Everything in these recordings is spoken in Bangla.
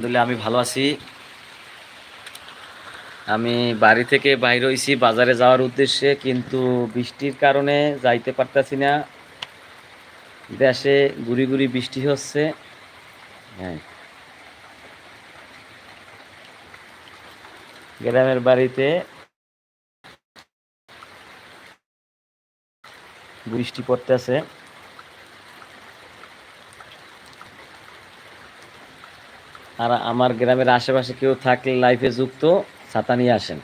আলহামদুলিল্লাহ, আমি ভালো আছি। আমি বাড়ি থেকে বাইর হয়েছি বাজারে যাওয়ার উদ্দেশ্যে, কিন্তু বৃষ্টির কারণে যাইতে পারতাছি না। দেশে গুড়ি গুড়ি বৃষ্টি হচ্ছে। হ্যাঁ। গ্রামের বাড়িতে বৃষ্টি পড়তেছে। আর আমার গ্রামের আশেপাশে কেউ থাকলে লাইফে যুক্ত ছাতা নিয়ে আসেন।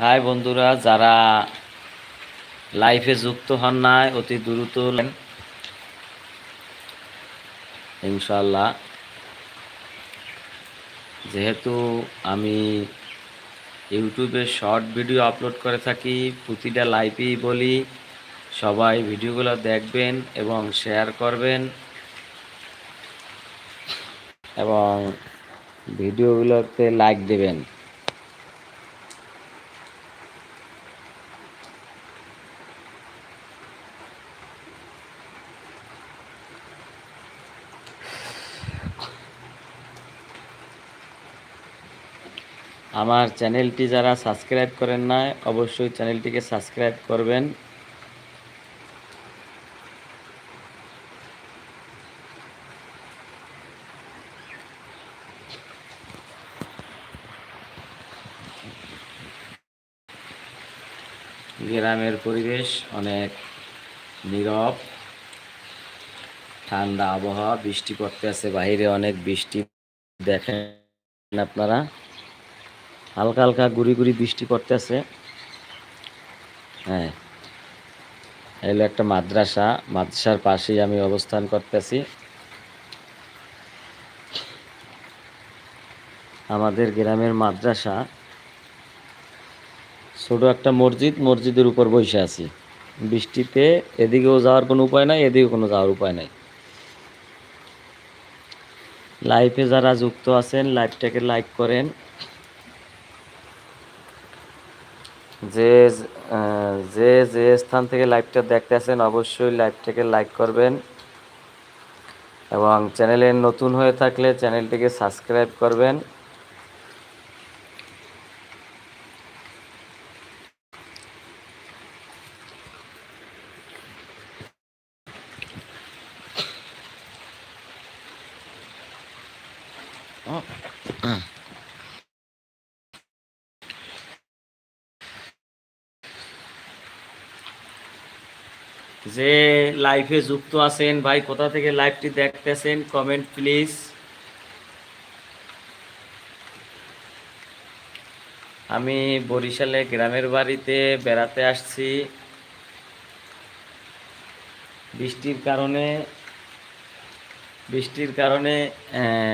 হাই বন্ধুরা, যারা লাইফে যুক্ত হন নাই, অতি দ্রুত। ইনশাল্লাহ যেহেতু আমি ইউটিউবে শর্ট ভিডিও আপলোড করে থাকি, প্রতিটা লাইভেই বলি, সবাই ভিডিওগুলো দেখবেন এবং শেয়ার করবেন। এবং ভিডিওগুলোতে লাইক দেবেন। আমার চ্যানেলটি যারা সাবস্ক্রাইব করেন না অবশ্যই চ্যানেলটিকে সাবস্ক্রাইব করবেন। গ্রামের পরিবেশ অনেক নীরব। ঠান্ডা আবহাওয়া, বৃষ্টি পড়তে আছে বাইরে অনেক বৃষ্টি দেখেন আপনারা। হালকা হালকা গুড়ি গুড়ি বৃষ্টি পড়তেছে। হ্যাঁ। এলো একটা মাদ্রাসা, মাদ্রাসার পাশেই আমি অবস্থান করতেছি। আমাদের গ্রামের মাদ্রাসা ছোট একটা মসজিদ, মসজিদের উপর বসে আছি। বৃষ্টিতে এদিকেও যাওয়ার কোনো উপায় নাই, এদিকেও কোনো যাওয়ার উপায় নাই। লাইফে যারা যুক্ত আছেন লাইভটাকে লাইক করেন। যে যে যে স্থান থেকে লাইভটা দেখতে আছেন অবশ্যই লাইভটাকে লাইক করবেন। এবং চ্যানেলে নতুন হয়ে থাকলে চ্যানেলটিকে সাবস্ক্রাইব করবেন। যে লাইভে যুক্ত আছেন, ভাই, কোথা থেকে লাইভটি দেখতেছেন কমেন্ট প্লিজ আমি বরিশালে গ্রামের বাড়িতে বেড়াতে আসছি। বৃষ্টির কারণে বৃষ্টির কারণে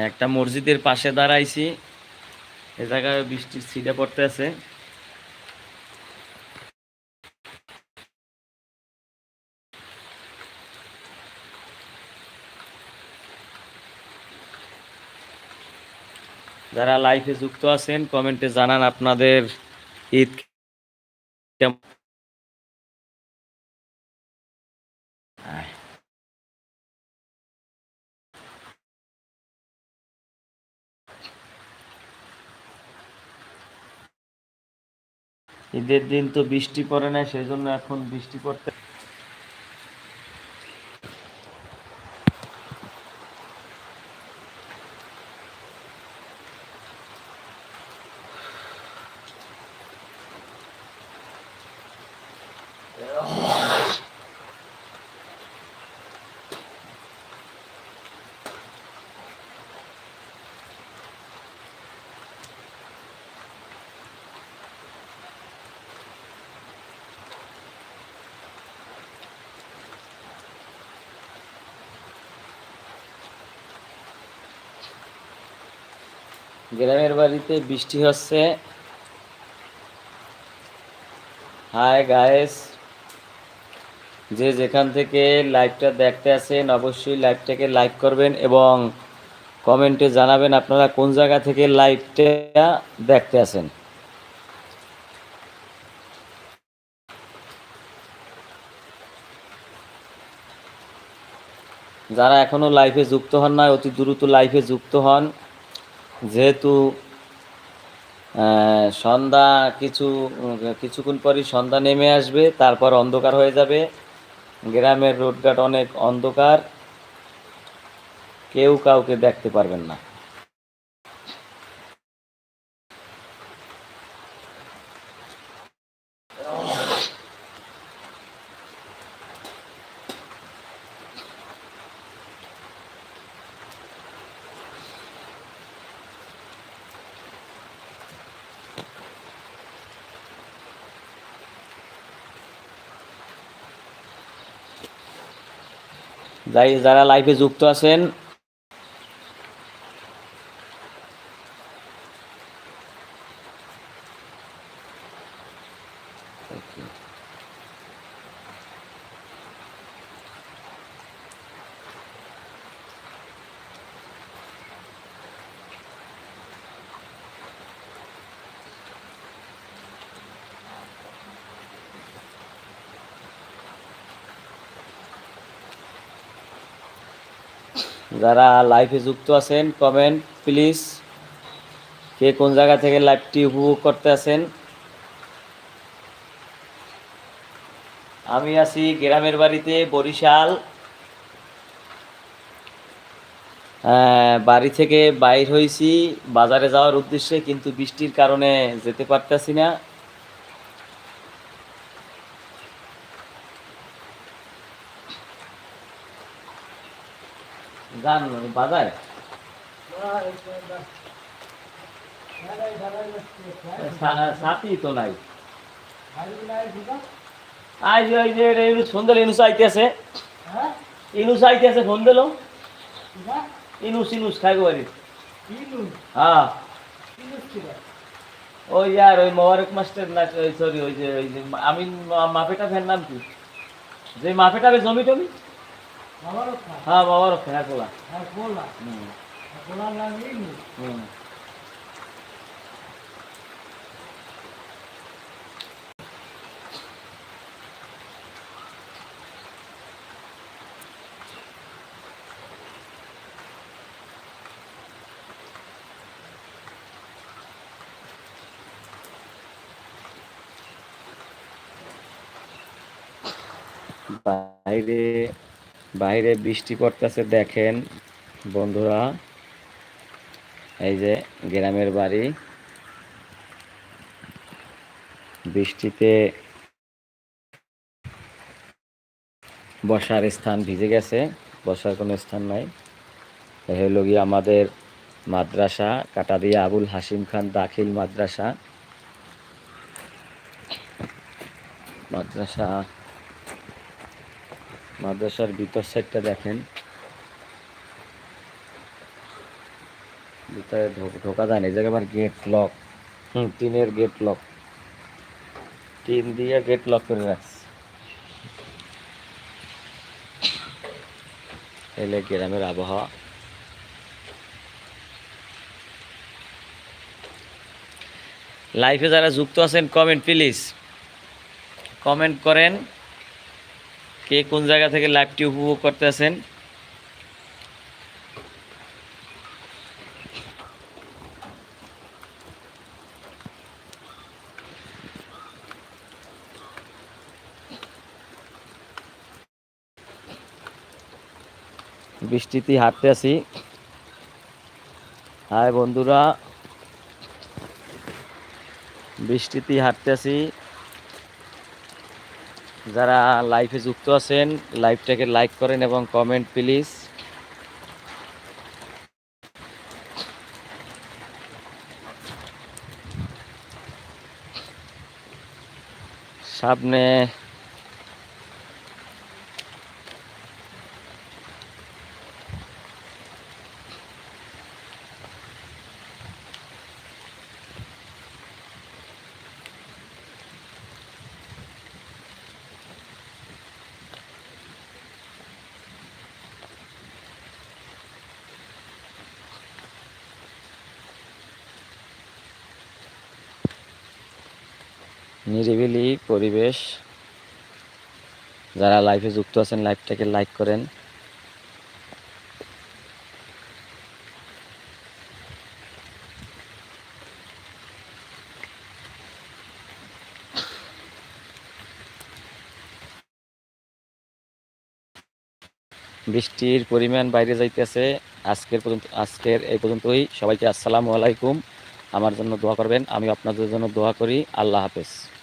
একটা মসজিদের পাশে দাঁড়াইছি। এ জায়গায় বৃষ্টির ছিটে পড়তে আছে যারা লাইফে যুক্ত আছেন কমেন্টে জানান আপনাদের ঈদ ঈদের দিন তো বৃষ্টি পড়ে না সেই জন্য এখন বৃষ্টি পড়তে গ্রামের বাড়িতে বৃষ্টি হচ্ছে। হাই গায়েস যে যেখান থেকে লাইভটা দেখতে আসেন, অবশ্যই লাইভটাকে লাইক করবেন এবং কমেন্টে জানাবেন আপনারা কোন জায়গা থেকে লাইভটা দেখতে আছেন যারা এখনও লাইফে যুক্ত হন না অতি দ্রুত লাইফে যুক্ত হন। যেহেতু সন্ধ্যা কিছু, কিছুক্ষণ পরই সন্ধ্যা নেমে আসবে, তারপর অন্ধকার হয়ে যাবে। গ্রামের রোডঘাট অনেক অন্ধকার। কেউ কাউকে দেখতে পারবেন না। যারা লাইফে যুক্ত আছেন যারা লাইভে যুক্ত আছেন কমেন্ট প্লিজ কে কোন জায়গা থেকে লাইভটি উপভোগ করতে আছেন। আমি আছি গ্রামের বাড়িতে, বরিশাল। বাড়ি থেকে বাইর হয়েছি, বাজারে যাওয়ার উদ্দেশ্যে, কিন্তু বৃষ্টির কারণে যেতে পারতেছি না। যান বাজার সা- সাথী তো নাই। আজ ওই যে দিল, ইনুস আইতেছে। ইনুস আইতেছে ফোন দিল। ইনুস ইনুস, খাইব বাড়ি। হ্যাঁ। ওই আর ওই মোবারক মাস্টার না সরি ওই যে ওই যে আমি মাপেটা ফ্যান নাম কি? যে মাপেটা বে জমি টমি হ্যাঁ মোবারক হ্যাঁ কোলা বাইরে বাইরে বৃষ্টি পড়তেছে, দেখেন। বন্ধুরা, এই যে গ্রামের বাড়ি। বৃষ্টিতে বসার স্থান ভিজে গেছে, বসার কোনো স্থান নাই। হলো গিয়ে আমাদের মাদ্রাসা কাটাদিয়া আবুল হাসিম খান দাখিল মাদ্রাসা। মাদ্রাসা মাদ্রাসার ভিতর সাইডটা দেখেন। ভিতরে ঢোকা যায় না এই জায়গায় আবার গেট লক হুম। টিনের গেট লক টিন দিয়ে গেট লক করে রাখছে। এলে গ্রামের আবহাওয়া। লাইফে যারা যুক্ত আছেন কমেন্ট প্লিজ কমেন্ট করেন। কে কোন জায়গা থেকে লাইভটি উপভোগ করতে আছেন বৃষ্টিতে হাঁটতে আছি। হাই বন্ধুরা, বৃষ্টিতে হাঁটতে আছি। যারা লাইভে যুক্ত আছেন লাইভটাকে লাইক করেন এবং কমেন্ট প্লিজ। সামনে নিরিবিলি পরিবেশ। যারা লাইভে যুক্ত আছেন লাইভটাকে লাইক করেন। বৃষ্টির পরিমাণ বাইরে যাইতেছে। আজকের পর্যন্ত, আজকের এই পর্যন্তই। সবাইকে আসসালামু আলাইকুম। আমার জন্য দোয়া করবেন। আমি আপনাদের জন্য দোয়া করি। আল্লাহ হাফেজ।